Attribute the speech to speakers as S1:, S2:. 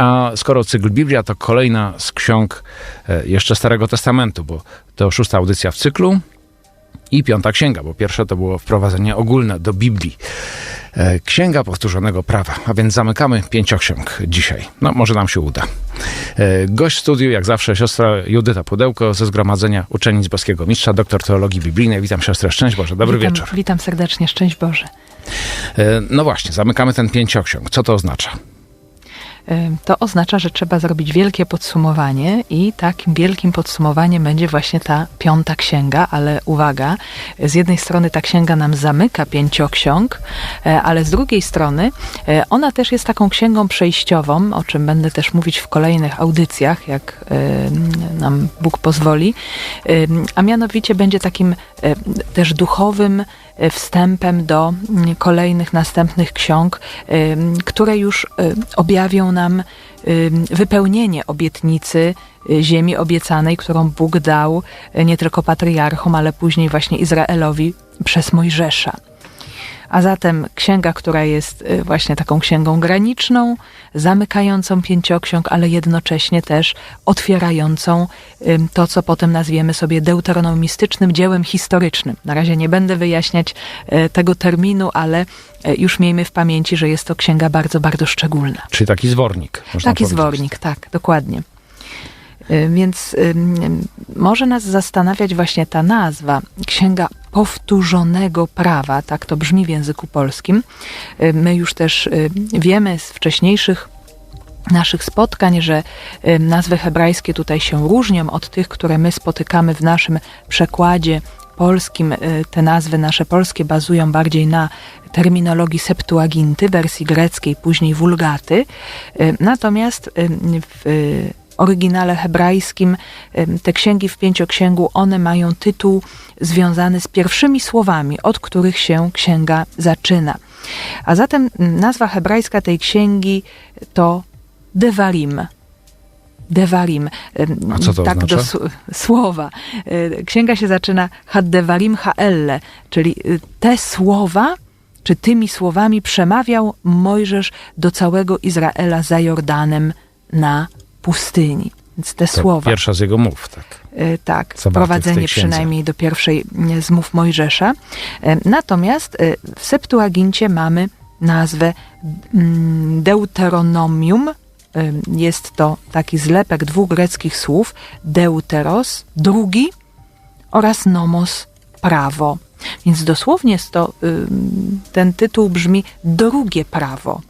S1: A skoro cykl Biblia to kolejna z ksiąg e, jeszcze Starego Testamentu, bo to szósta audycja w cyklu i piąta księga, bo pierwsze to było wprowadzenie ogólne do Biblii. E, księga powtórzonego prawa, a więc zamykamy pięcioksiąg dzisiaj. No, może nam się uda. E, gość w studiu, jak zawsze, siostra Judyta Pudełko ze Zgromadzenia Uczennic Boskiego Mistrza, doktor teologii biblijnej. Witam siostrę, szczęść Boże, dobry
S2: witam,
S1: wieczór.
S2: Witam serdecznie, szczęść Boże.
S1: No właśnie, zamykamy ten pięcioksiąg. Co to oznacza?
S2: To oznacza, że trzeba zrobić wielkie podsumowanie i takim wielkim podsumowaniem będzie właśnie ta piąta księga, ale uwaga, z jednej strony ta księga nam zamyka pięcioksiąg, e, ale z drugiej strony e, ona też jest taką księgą przejściową, o czym będę też mówić w kolejnych audycjach, jak nam Bóg pozwoli, a mianowicie będzie takim też duchowym wstępem do kolejnych następnych ksiąg, które już objawią nam wypełnienie obietnicy y, ziemi obiecanej, którą Bóg dał y, nie tylko patriarchom, ale później właśnie Izraelowi przez Mojżesza. A zatem księga, która jest y, właśnie taką księgą graniczną, zamykającą pięcioksiąg, ale jednocześnie też otwierającą to, co potem nazwiemy sobie deuteronomistycznym dziełem historycznym. Na razie nie będę wyjaśniać y, tego terminu, ale y, już miejmy w pamięci, że jest to księga bardzo, bardzo szczególna.
S1: Czyli taki zwornik.
S2: Taki powiedzieć. zwornik, tak, dokładnie. Więc może nas zastanawiać właśnie ta nazwa, Księga Powtórzonego Prawa, tak to brzmi w języku polskim. My już też wiemy z wcześniejszych naszych spotkań, że nazwy hebrajskie tutaj się różnią od tych, które my spotykamy w naszym przekładzie polskim. Te nazwy nasze polskie bazują bardziej na terminologii Septuaginty, wersji greckiej, później Wulgaty. Natomiast w oryginale hebrajskim te księgi w pięcioksięgu, one mają tytuł związany z pierwszymi słowami, od których się księga zaczyna. A zatem nazwa hebrajska tej księgi to Devarim. Devarim.
S1: A co to
S2: tak
S1: oznacza?
S2: do słowa. E, księga się zaczyna Haddevarim Haelle, czyli y, te słowa, czy tymi słowami przemawiał Mojżesz do całego Izraela za Jordanem na pustyni. Więc te
S1: to
S2: słowa.
S1: Pierwsza z jego mów, tak.
S2: E, tak, wprowadzenie przynajmniej do pierwszej z mów Mojżesza. E, natomiast e, w Septuagincie mamy nazwę mm, Deuteronomium. Jest to taki zlepek dwóch greckich słów: deuteros, drugi, oraz nomos, prawo. Więc dosłownie to, ten tytuł brzmi drugie prawo